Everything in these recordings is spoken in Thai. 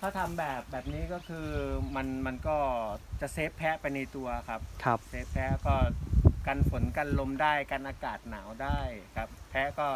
ถ้าทำแบบแบบนี้ก็คือมันมันก็จะเซฟแพะไปในตัวครับ ครับ เซฟแพะก็กันฝนกันลมได้กันอากาศหนาวได้ครับ แพะก็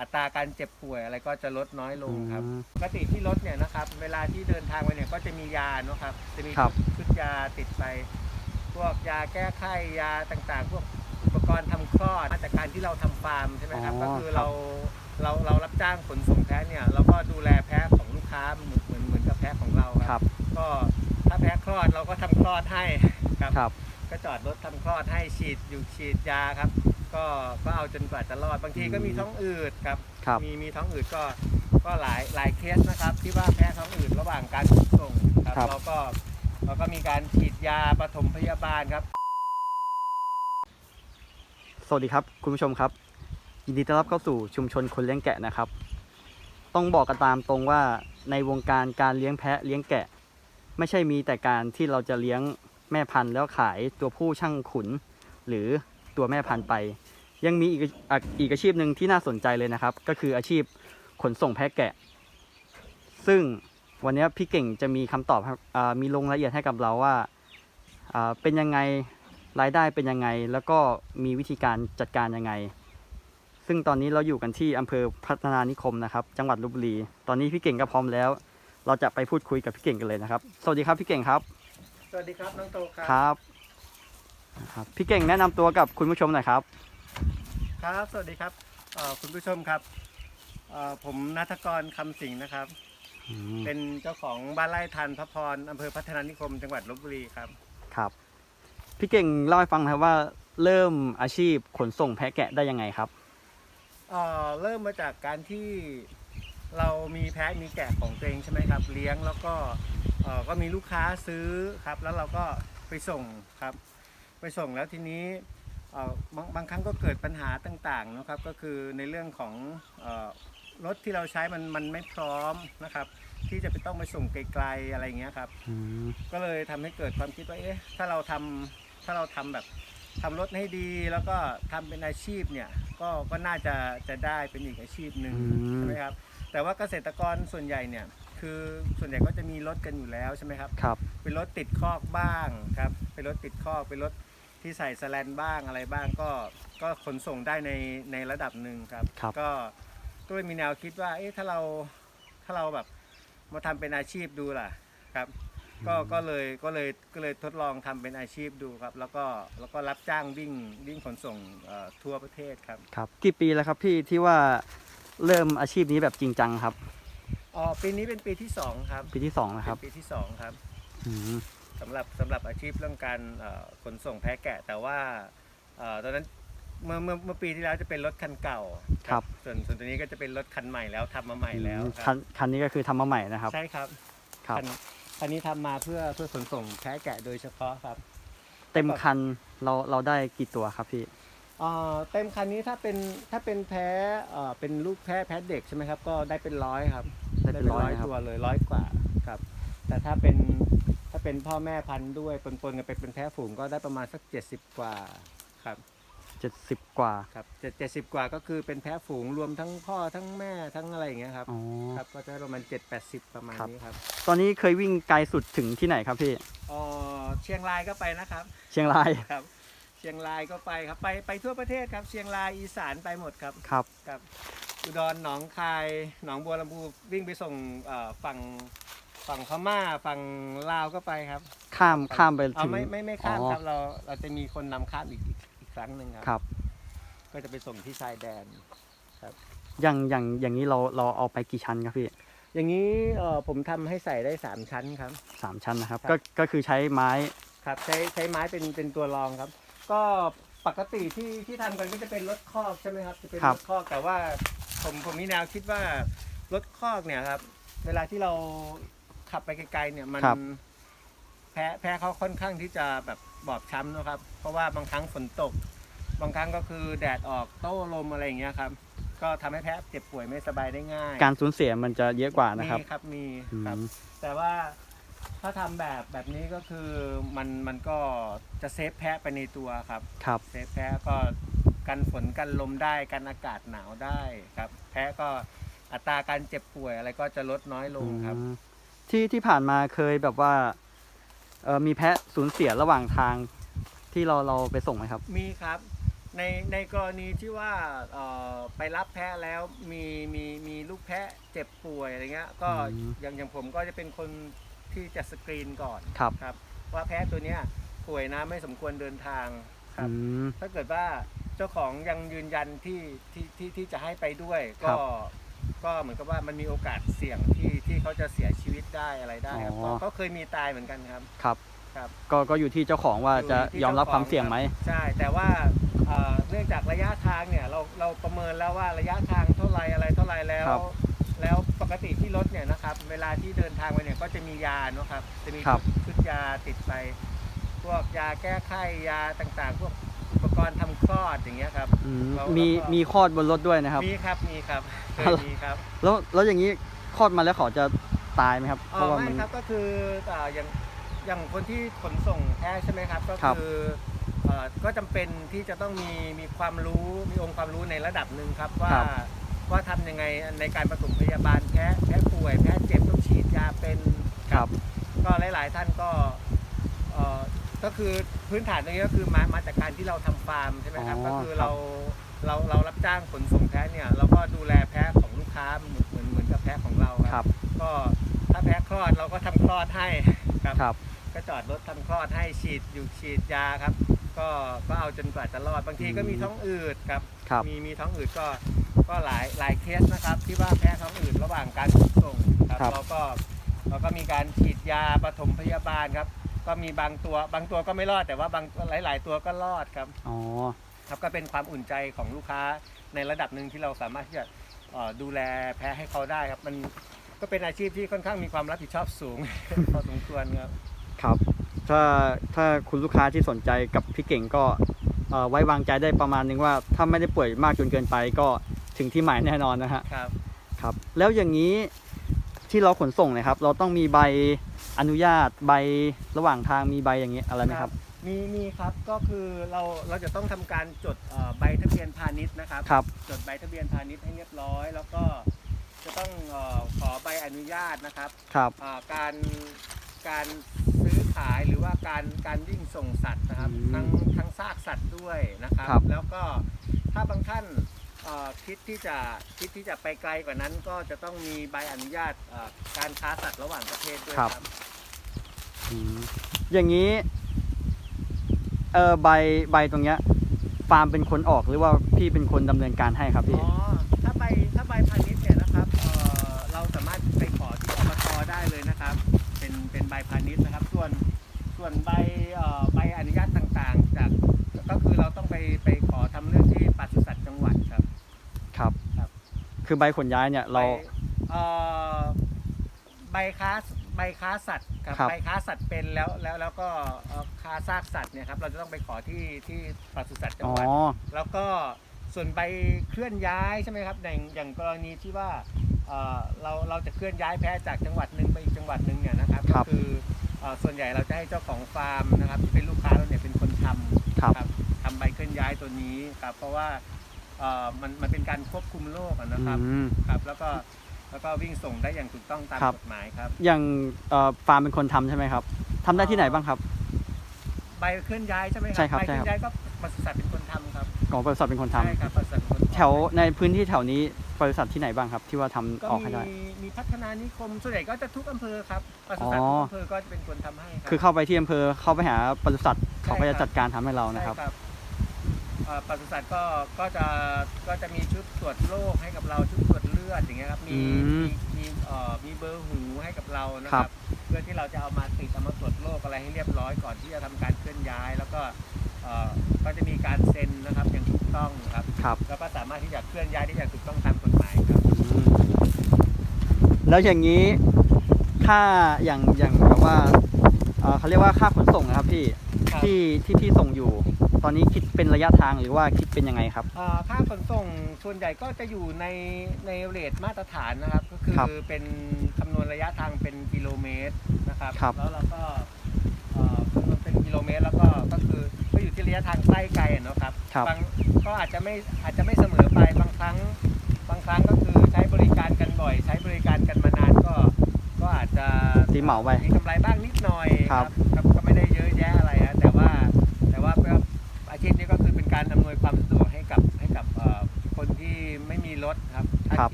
อัตราการเจ็บป่วยอะไรก็จะลดน้อยลงครับอืมปกติที่รถเนี่ยนะครับ เวลาที่เดินทางไปเนี่ยก็จะมียาเนอะครับ จะมีครับ ชุดยาติดไป พวกยาแก้ไข้ยาต่างๆ พวกอุปกรณ์ทำคลอดมาจากการที่เราทำฟาร์มใช่ไหมครับ อ๋อก็คือครับ เราเราเรารับจ้างขนส่งแพะเนี่ยเราก็ดูแลแพะของลูก ค้าเหมือนเหมือนเหมือนกับแพะของเราคครัรับ บ ก็ถ้าแพะคลอดเราก็ทำคลอดให้ครับ ครับ ก็จอดรถทำคลอดให้ฉีดอยู่ฉีดยาครับ ก็ก็เอาจนกว่าจะรอดบางทีก็มีท้องอืดครับ ครับ มีมีท้องอืดก็ก็หลายหลายเคสนะครับ ที่ว่าแพ้ท้องอืดระหว่างการขนส่งครับครับ เราก็เราก็มีการฉีดยาปฐมพยาบาลครับ สวัสดีครับ คุณผู้ชมครับ ยินดีต้อนรับเข้าสู่ชุมชนคนเลี้ยงแกะนะครับ ต้องบอกกันตามตรงว่าในวงการการเลี้ยงแพะเลี้ยงแกะ ไม่ใช่มีแต่การที่เราจะเลี้ยงแม่พันธุ์แล้วขายตัวผู้ช่างขุน หรือตัวแม่พันธุ์ไป ยังมีอีกอีกอาชีพหนึ่งที่น่าสนใจเลยนะครับ ก็คืออาชีพขนส่งแพะแกะ ซึ่งวันนี้พี่เก่งจะมีคำตอบอมีลงรายละเอียดให้กับเราว่าเป็นยังไงรายได้เป็นยังไง แล้วก็มีวิธีการจัดการยังไง ซึ่งตอนนี้เราอยู่กันที่อำเภอพัฒนานิคมนะครับ จังหวัดลบบุรี ตอนนี้พี่เก่งก็พร้อมแล้ว เราจะไปพูดคุยกับพี่เก่งกันเลยนะครับ สวัสดีครับพี่เก่งครับ สวัสดีครับน้องโตครับครับครับ พี่เก่งแนะนำตัวกับคุณผู้ชมหน่อยครับ ครับ สวัสดีครับเอ่อคุณผู้ชมครับเอ่อผมนัทกรคำสิงห์นะครับอืมเป็นเจ้าของบ้านไร่ทันพระพรอำเภอพัฒนานิคม จังหวัดลบบุรีครับ ครับ พี่เก่งเล่าให้ฟังนะครับว่าเริ่มอาชีพขนส่งแพะแกะได้ยังไงครับ เอ่อเริ่มมาจากการที่เรามีแพะมีแกะของตัวเองใช่ไหมครับ เลี้ยงแล้วก็เอ่อก็มีลูกค้าซื้อครับ แล้วเราก็ไปส่งครับ ไปส่งแล้วทีนี้เอ่อบางบางครั้งก็เกิดปัญหาต่างๆนะครับ ก็คือในเรื่องของเออรถที่เราใช้มันมันไม่พร้อมนะครับ ที่จะไปต้องไปส่งไกลๆอะไรอย่างเงี้ยครับ อืมก็เลยทำให้เกิดความคิดว่า เอ๊ะ ถ้าเราทำถ้าเราทำแบบ ทำรถให้ดีแล้วก็ทำเป็นอาชีพเนี่ยก็ก็น่าจะจะได้เป็นอีกอาชีพหนึ่งอืม ใช่ไหมครับแต่ว่าเกษตรกรส่วนใหญ่เนี่ยคือส่วนใหญ่ก็จะมีรถกันอยู่แล้วใช่ไหมครับ ครับ เป็นรถติดคอกบ้างครับ เป็นรถติดคอก เป็นรถที่ใส่สแลนบ้างอะไรบ้างก็ก็ขนส่งได้ในในระดับหนึ่งครับ ครับ ก็ก็เลยมีแนวคิดว่า เอ๊ะถ้าเราถ้าเราแบบมาทำเป็นอาชีพดูล่ะครับ ก็ก็เลยก็เลยก็เลยทดลองทำเป็นอาชีพดูครับ แล้วก็แล้วก็รับจ้างวิ่งวิ่งขนส่งเอ่อทั่วประเทศครับครับกี่ปีแล้วครับพี่ที่ว่าเริ่มอาชีพนี้แบบจริงจังครับ อ๋อปีนี้เป็นปีที่สองครับปีที่สองนะครับเป็นปีที่สองครับ อืมสำหรับสำหรับอาชีพเรื่องการเอ่อขนส่งแพะแกะ แต่ว่าเอ่อตอนนั้นเมื่อเมื่อเมื่อปีที่แล้วจะเป็นรถคันเก่า ครับส่วนส่วนตัวนี้ก็จะเป็นรถคันใหม่แล้วทำมาใหม่แล้วอืมคคัรันบคันนี้ก็คือทำมาใหม่นะครับ ใช่ครับครับ คัน คันนี้ทำมาเพื่อเพื่อขนส่งแพะแกะโดยเฉพาะครับ เต็มคันเราเราได้กี่ตัวครับพี่ เอ่อเต็มคันนี้ถ้าเป็นถ้าเป็นแพ้เอ่อเป็นลูกแพ้แพ้เด็กใช่ไหมครับ ก็ได้เป็นร้อยครับได้เป็นร้อยนะครับ ตัวเลยร้อยกว่าครับ แต่ถ้าเป็นถ้าเป็นพ่อแม่พันธุ์ด้วยปนๆกันไปเป็นแพ้ฝูงก็ได้ประมาณสักเจ็ดสิบกว่าครับ เจ็ดสิบกว่า ครับเจ็ดเจ็ดสิบกว่าก็คือเป็นแพ้ฝูงรวมทั้งพ่อทั้งแม่ทั้งอะไรอย่างเงี้ยครับอ๋อ ครับก็จะประมาณเจ็ดแปดสิบประมาณครับ นี้ครับตอนนี้เคยวิ่งไกลสุดถึงที่ไหนครับพี่อ๋อเชียงรายก็ไปนะครับเชียงราย ครับ เชียงรายก็ไปครับไปไปทั่วประเทศครับ เชียงรายอีสานไปหมดครับ ครับ ครับอุดรหนองคายหนองบัวลำพูวิ่งไปส่งเอ่อฝั่งฝั่งพม่าฝั่งลาวก็ไปครับข้ามข้ามไปเอาถึง ไม่ไม่ไม่ข้ามอ๋อครับเราเราจะมีคนนำข้ามอีกอีกอีก ครั้งหนึ่งครับครับ ก็จะไปส่งที่ชายแดน อย่างอย่างอย่างนี้เราเราเอาไปกี่ชั้นครับพี่อย่างนี้เอ่อผมทำให้ใส่ได้สามชั้นครับ สามชั้นนะครับ ครับ ก็ก็คือใช้ไม้ครับใช้ใช้ไม้เป็นเป็นตัวรองครับ ก็ปกติที่ที่ทำกันก็จะเป็นรถคอกใช่ไหมครับจะเป็นรถคอกแต่ว่าผมผมมีแนวคิดว่ารถคอกเนี่ยครับ เวลาที่เราขับไปไกลๆเนี่ยมันแพ้แพ้เขาค่อนข้างที่จะแบบ บอบช้ำนะครับ เพราะว่าบางครั้งฝนตก บางครั้งก็คือแดดออกโต้ลมอะไรอย่างเงี้ยครับ ก็ทำให้แพ้เจ็บป่วยไม่สบายได้ง่ายการสูญเสียมันจะเยอะกว่านะครับ มีครับมีอืมครับแต่ว่าถ้าทำแบบแบบนี้ก็คือมันมันก็จะเซฟแพะไปในตัวครับ ครับ เซฟแพะก็กันฝนกันลมได้กันอากาศหนาวได้ครับ แพะก็ออัตราการเจ็บป่วยอะไรก็จะลดน้อยลงครับ อืมที่ที่ผ่านมาเคยแบบว่า เออมีแพะสูญเสียระหว่างทางที่เราเราไปส่งไหมครับ มีครับในในกรณีที่ว่าเอ่อไปรับแพะแล้วมีมีมีลูกแพะเจ็บป่วยอะไรเงี้ยก็อืม อย่างอย่างผมก็จะเป็นคนที่จะสกรีนก่อนครับครับ ว่าแพะตัวเนี้ยป่วยนะไม่สมควรเดินทางครับอืมถ้าเกิดว่าเจ้าของยังยืนยันที่ที่ที่ที่จะให้ไปด้วย ครัก็บ ก็เหมือนกับว่ามันมีโอกาสเสี่ยงที่ที่เขาจะเสียชีวิตได้อะไรได้ครับอ๋อ ก็ก็เคยมีตายเหมือนกันครับ ครับครับ ก็ก็อยู่ที่เจ้าของว่าจะที่ยอมรับจ้ความเสี่ยงไหม ใช่ แต่ว่าเอ่อเนื่องจากระยะทางเนี่ยเราเราประเมินแล้วว่าระยะทางเท่าไรอะไรเท่าไรแล้ว ครับแล้วปกติที่รถเนี่ยนะครับ เวลาที่เดินทางไปเนี่ยก็จะมียาเนอะครับ จะมีครับ ชุดยาติดไป พวกยาแก้ไข้ยาต่างๆ พวก อุปกรณ์ทำคลอดอย่างเงี้ยครับอืมเรามีเราก็มีคลอดบนรถด้วยนะครับ มีครับมีครับเคยมีครับแล้วแล้วอย่างนี้คลอดมาแล้วเขาจะตายไหมครับเพอ๋อราะว่า ไม่มันครับก็คือเอ่ออย่างอย่างคนที่ขนส่งแพะใช่ไหมครับ ก็ครับ คือเอ่อก็จำเป็นที่จะต้องมีมีความรู้มีองค์ความรู้ในระดับหนึ่งครับว่าครับว่าทำยังไงในการปฐมพยาบาลแพะแพะป่วยแพะเจ็บต้องฉีดยาเป็น ครับ ก็หลาย ๆ ท่านก็เอ่อ ก็คือพื้นฐานตรงนี้ก็คือมามาจากการที่เราทำฟาร์มใช่ไหมครับ อ๋อก็คือครับเราเราเรารับจ้างขนส่งแพะเนี่ยเราก็ดูแลแพะของลูกค้าเหมือนเหมือนเหมือนกับแพะของเราครับก็ถ้าแพ้คลอดเราก็ทำคลอดให้ครับ ครับ ก็จอดรถทำคลอดให้ฉีดอยู่ฉีดยาครับ ก็ก็เอาจนกว่าจะรอดบางทีก็มีท้องอืดครับ ครับ มีมีท้องอืดก็ก็หลายหลายเคสนะครับ ที่ว่าแพ้ท้องอืดระหว่างการขนส่งครับครับ เราก็เราก็มีการฉีดยาปฐมพยาบาลครับ ก็มีบางตัวบางตัวก็ไม่รอดแต่ว่าบางหลาย ๆ ตัวก็รอดครับอ๋อครับก็เป็นความอุ่นใจของลูกค้าในระดับหนึ่งที่เราสามารถที่จะเอ่อดูแลแพ้ให้เขาได้ครับ มันก็เป็นอาชีพที่ค่อนข้างมีความรับผิดชอบสูง พอสมควรครับ ครับ ถ้าถ้าคุณลูกค้าที่สนใจกับพี่เก่งก็เอ่อไว้วางใจได้ประมาณนึงว่า ถ้าไม่ได้ป่วยมากจนเกินไปก็ถึงที่หมายแน่นอนนะฮะ ครับ ครับแล้วอย่างนี้ ที่เราขนส่งเนะครับ เราต้องมีใบอนุญาตใบระหว่างทางมีใบอย่างนี้อะไรไหมครับ มีมีครับก็คือเราเราจะต้องทำการจดเอ่อใบทะเบียนพาณิชย์นะครับ ครับ จดใบทะเบียนพาณิชย์ให้เรียบร้อย แล้วก็จะต้องเอ่อขอใบอนุญาตนะครับครับ อ่าการการซื้อขายหรือว่าการการวิ่งส่งสัตว์นะครับอืมทั้งทั้งซากสัตว์ด้วยนะครับ ครับแล้วก็ถ้าบางท่านเอ่อคิดที่จะคิดที่จะไปไกลกว่านั้นก็จะต้องมีใบอนุญาตเอ่อการค้าสัตว์ระหว่างประเทศด้วยครับอืมอย่างนี้เออใบใบตรงเนี้ย ฟาร์มเป็นคนออกหรือว่าพี่เป็นคนดำเนินการให้ครับพี่อ๋อถ้าใบถ้าใบพาณิชย์เนี่ยนะครับเอ่อเราสามารถไปขอที่อบตได้เลยนะครับ เป็นเป็นใบพาณิชย์นะครับ ส่วนส่วนใบเอ่อใบอนุญาตต่างๆ จากก็คือเราต้องไปไปขอทำเรื่องที่ปศุสัตว์จังหวัดครับ ครับ ครับ คือใบขนย้ายเนี่ยเรา ใบเอ่อใบค้าใบค้าสัตว์ครับครับ ใบค้าสัตว์เป็นแล้วแล้วแล้วก็เอ่อค้าซากสัตว์เนี่ยครับเราจะต้องไปขอที่ที่ปศุสัตว์จัอ๋งอหวัดแล้วก็ส่วนใบเคลื่อนย้ายใช่ไหมครับอย่างอย่างกรณีที่ว่าเอ่อเราเราจะเคลื่อนย้ายแพะจากจังหวัดหนึ่งไปอีกจังหวัดหนึ่งเนี่ยนะครับครัก็บ คือเอ่อส่วนใหญ่เราจะให้เจ้าของฟาร์มนะครับที่เป็นลูกค้าเราเนี่ยเป็นคนทำ ครับครับทำใบเคลื่อนย้ายตัวนี้ครับเพราะว่า เอ่อมันมันเป็นการควบคุมโรคอะนะครับอืม ครับ แล้วก็แล้วก็วิ่งส่งได้อย่างถูกต้องตามครับ กฎหมายครับ อย่างเอ่อฟาร์มเป็นคนทำใช่ไหมครับทำได้ที่ไหนบ้างครับ ใบเคลื่อนย้ายใช่ไหมครัใช่ครับใบเคลื่อใช่ครับนย้ายก็ปศุสัตว์เป็นคนทำครับของบริษัทเป็นคนทำใช่ครับปศุสัตว์เป็นคนทำแถวในพื้นที่แถวนี้บริษัทที่ไหนบ้างครับ ที่ว่าทำก็ออกให้ได้ มีมีพัฒนานิคมส่วนใหญ่ก็จะทุกอำเภอครับปศุสัตว์อ๋อ ทุกอำเภอก็จะเป็นคนทำให้รับ คือเข้าไปที่อำเภอเข้าไปหาบริษัทเขาก็จะจัดการทำให้เรานะครับ ใช่เอ่อ ปศุสัตว์ก็ก็จะก็จะมีชุดตรวจโรคให้กับเราชุดตรวจเลือดอย่างเงี้ยครับมีอืมมีมีเอ่อมีเบอร์หูให้กับเรานะคครัรับ บ เพื่อที่เราจะเอามาติดเอามาตรวจโรคอะไรให้เรียบร้อยก่อนที่จะทำการเคลื่อนย้าย แล้วก็เอ่อก็จะมีการเซ็นนะครับอย่างถูกต้องครับครับแล้วก็สามารถที่จะเคลื่อนย้ายได้อย่างถูกต้องตามกฎหมายครับ อืมแล้วอย่างนี้ค่าอย่างอย่างแบบว่าเอ่อเขาเรียกว่าค่าขนส่งนะครับพี่ครับ ที่ที่พี่ส่งอยู่ ตอนนี้คิดเป็นระยะทางหรือว่าคิดเป็นยังไงครับ อ่าค่าขนส่งส่วนใหญ่ก็จะอยู่ในในเรทมาตรฐานนะครับ ก็คือครับเป็นคำนวณระยะทางเป็นกิโลเมตรนะครับ ครับ แล้วเราก็เอ่อคำนวณเป็นกิโลเมตรแล้วก็ก็คือก็อยู่ที่ระยะทางใกล้ไกลอะเนาะครับ ครับ บางก็อาจจะไม่อาจจะไม่เสมอไปบางครั้ง บางครั้งก็คือใช้บบริการกันบ่อย ใช้บริการกันมานานก็ ก็อาจจะตีเหมาไป มีกำไรบ้างนิดหน่อยครับ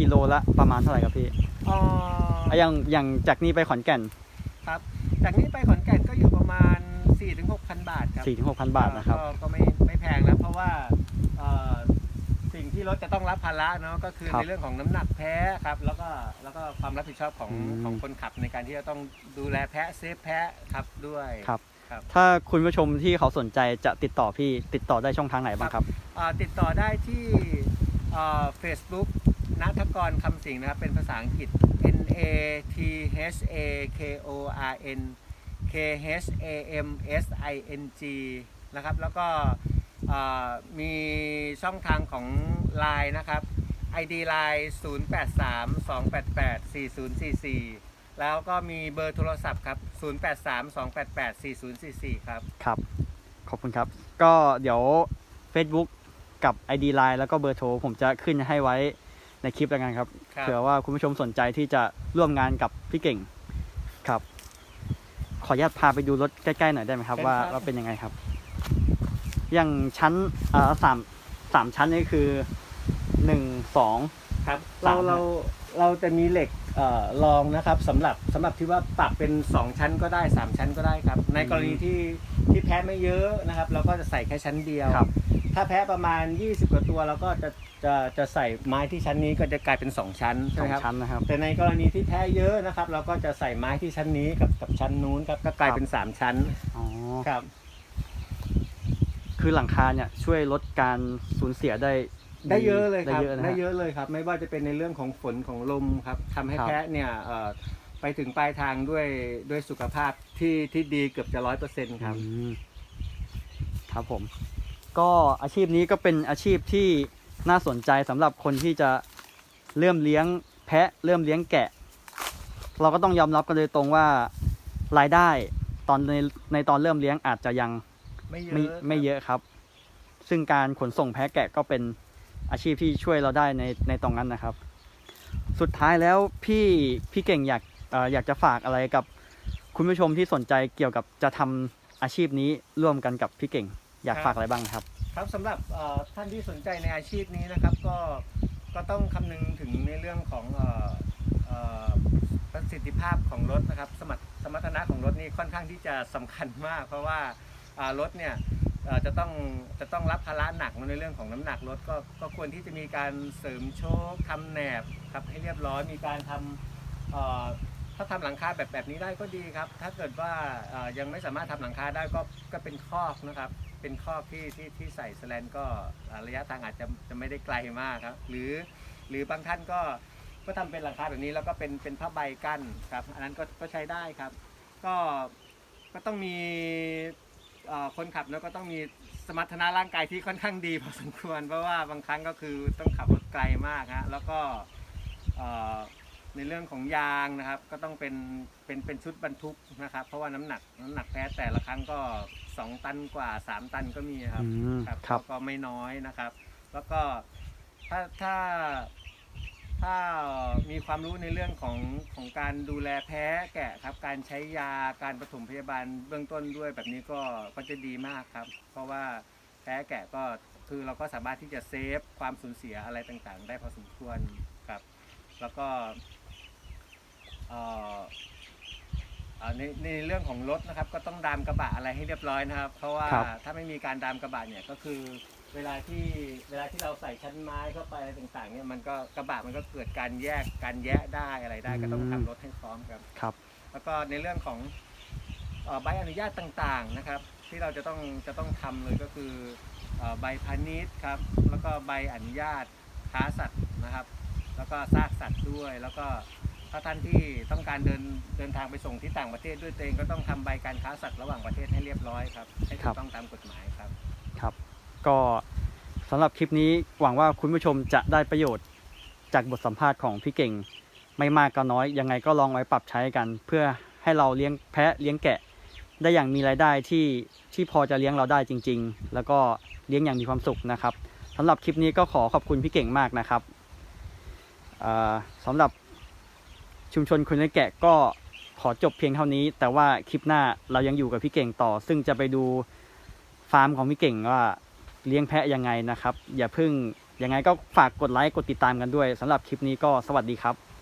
กิโลละประมาณเท่าไหร่ครับพี่อ๋ออะอย่างอย่างจากนี้ไปขอนแก่นครับ จากนี้ไปขอนแก่นก็อยู่ประมาณ4-6,000บาทครับ4 6 0 0 0บาทนะครับ ก็ก็ไม่ไม่แพงนะเพราะว่าเอ่อสิ่งที่รถจะต้องรับภาระเนาะก็คือครับในเรื่องของน้ำหนักแพ้ครับ แล้วก็แล้วก็ความรับผิดชอบของอืม ของคนขับในการที่จะต้องดูแลแพะเซฟแพะครับด้วยครับ ครับ ถ้าคุณผู้ชมที่เขาสนใจจะติดต่อพี่ติดต่อได้ช่องทางไหนบ้างครับ อ่าติดต่อได้ที่เฟซบุ๊ก นัทกรคำสิงนะครับ เป็นภาษาอังกฤษ N A T H A K O R N K H A M S I N G นะครับ แล้วก็มีช่องทางของ Line นะครับ ID Line 0832884044 แล้วก็มีเบอร์โทรศัพท์ครับ 0832884044 ครับ ครับ ขอบคุณครับ ก็เดี๋ยว Facebook กับ ID Line แล้วก็เบอร์โทรผมจะขึ้นให้ไว้ ในคลิปแล้วกันครับครับ เผื่อว่าคุณผู้ชมสนใจที่จะร่วมงานกับพี่เก่งครับ ขออนุญาตพาไปดูรถใกล้ๆหน่อยได้ไหมครับเป็นว่าครับว่าเป็นยังไงครับ อย่างชั้นเอ่อสามสามชั้นนี่คือหนึ่งสอง ครับสาเรามเราเราจะมีเหล็กเอ่อรองนะครับสำหรับสำหรับที่ว่าปรับเป็น 2 ชั้นก็ได้ 3 ชั้นก็ได้ครับ ในกรณีที่ที่แพ้ไม่เยอะนะครับ เราก็จะใส่แค่ชั้นเดียว ครับ ถ้าแพ้ประมาณ 20 กว่าตัวเราก็จะจะจะใส่ไม้ที่ชั้นนี้ก็จะกลายเป็น 2 ชั้นใช่สไหอมงครับชั้นนะครับ แต่ในกรณีที่แพ้เยอะนะครับ เราก็จะใส่ไม้ที่ชั้นนี้กับกับชั้นนู้นครับก็กลายเป็น 3 ชั้นอ๋อ ครับ คือหลังคาเนี่ยช่วยลดการสูญเสียได้ได้เยอะเลยครับได้เยอะนะได้ฮะ เยอะเลยครับ ไม่ว่าจะเป็นในเรื่องของฝนของลมครับทำให้ครับ แพะเนี่ยเอ่อไปถึงปลายทางด้วยด้วยสุขภาพที่ที่ดีเกือบจะร้อยเปอร์เซ็นต์ครับ อืมครับผม ก็อาชีพนี้ก็เป็นอาชีพที่น่าสนใจสำหรับคนที่จะเริ่มเลี้ยงแพะเริ่มเลี้ยงแกะ เราก็ต้องยอมรับกันเลยตรงว่ารายได้ตอนในในตอนเริ่มเลี้ยงอาจจะยังไม่เยอะไม่ไม่เยอะครับ ซึ่งการขนส่งแพะแกะก็เป็นอาชีพที่ช่วยเราได้ในในตรงนั้นนะครับ สุดท้ายแล้วพี่พี่เก่งอยากเอ่ออยากจะฝากอะไรกับคุณผู้ชมที่สนใจเกี่ยวกับจะทำอาชีพนี้ร่วมกันกับพี่เก่ง อยากฝากอะไรบ้างครับ ครับสำหรับเอ่อท่านที่สนใจในอาชีพนี้นะครับ ก็ก็ต้องคำนึงถึงในเรื่องของเอ่อเอ่อประสิทธิภาพของรถนะครับ สมรรถสมรรถนะของรถนี่ค่อนข้างที่จะสำคัญมาก เพราะว่าอ่ารถเนี่ยเอ่อจะต้องจะต้องรับภาระหนักในเรื่องของน้ำหนักรถก็ก็ควรที่จะมีการเสริมโชคทำแหนบครับให้เรียบร้อยมีการทำเอ่อถ้าทำหลังคาแบบแบบนี้ได้ก็ดีครับ ถ้าเกิดว่าเอ่อยังไม่สามารถทำหลังคาได้ก็ก็เป็นคอกนะครับ เป็นคอกที่ที่ที่ใส่สแลนก็ระยะทางอาจจะจะไม่ได้ไกลมากครับ หรือหรือบางท่านก็ก็ทำเป็นหลังคาแบบนี้แล้วก็เป็นเป็นผ้าใบกั้นครับอันนั้นก็ก็ใช้ได้ครับ ก็ก็ต้องมีคนขับแล้วก็ต้องมีสมรรถนะร่างกายที่ค่อนข้างดีพอสมควร เพราะว่าบางครั้งก็คือต้องขับรถไกลมากฮะแล้วก็ ในเรื่องของยางนะครับ ก็ต้องเป็นเป็นเป็นชุดบรรทุกนะครับ เพราะว่าน้ำหนักน้ำหนักแพ้แต่ละครั้งก็ 2 ตันกว่า 3 ตันก็มีครับ อืมครับครับก็ก็ไม่น้อยนะครับ แล้วก็ถ้าถ้าถ้ามีความรู้ในเรื่องของของการดูแลแพ้แกะครับ การใช้ยาการปฐมพยาบาลเบื้องต้นด้วยแบบนี้ก็ก็จะดีมากครับ เพราะว่าแพ้แกะก็คือเราก็สามารถที่จะเซฟความสูญเสียอะไรต่างๆ ได้พอสมควรครับ แล้วก็เอ่ออ่า ในในเรื่องของรถนะครับ ก็ต้องดามกระบะอะไรให้เรียบร้อยนะครับ เพราะว่าครับ ถ้าไม่มีการดามกระบะเนี่ยก็คือ เวลาที่เวลาที่เราใส่ชั้นไม้เข้าไปอะไรต่างๆเนี่ยมันก็กระบะมันก็เกิดการแยกการแยะได้อะไรได้ก็ต้องทำรถให้พร้อมครับ ครับ แล้วก็ในเรื่องของเอ่อใบอนุญาตต่างๆนะครับ ที่เราจะต้องจะต้องทำเลยก็คือเอ่อใบพาณิชย์ครับ แล้วก็ใบอนุญาตค้าสัตว์นะครับ แล้วก็ซากสัตว์ด้วย แล้วก็ ถ้าท่านที่ต้องการเดินเดินทางไปส่งที่ต่างประเทศด้วยตัวเองก็ต้องทำใบการค้าสัตว์ระหว่างประเทศให้เรียบร้อยครับให้ครัถูบกต้องตามกฎหมายครับ ครับ ก็สำหรับคลิปนี้หวังว่าคุณผู้ชมจะได้ประโยชน์จากบทสัมภาษณ์ของพี่เก่ง ไม่มากก็น้อย ยังไงก็ลองไว้ปรับใช้กัน เพื่อให้เราเลี้ยงแพะเลี้ยงแกะ ได้อย่างมีรายได้ที่ที่พอจะเลี้ยงเราได้จริง ๆ แล้วก็เลี้ยงอย่างมีความสุขนะครับสำหรับคลิปนี้ก็ขอขอบคุณพี่เก่งมากนะครับเอ่อสำหรับ ชุมชนคนเลี้ยแกะก็ขอจบเพียงเท่านี้ แต่ว่าคลิปหน้าเรายังอยู่กับพี่เก่งต่อ ซึ่งจะไปดูฟาร์มของพี่เก่งว่าเลี้ยงแพะยังไงนะครับ อย่าเพิ่งยังไงก็ฝากกดไลค์กดติดตามกันด้วยสำหรับคลิปนี้ก็สวัสดีครับ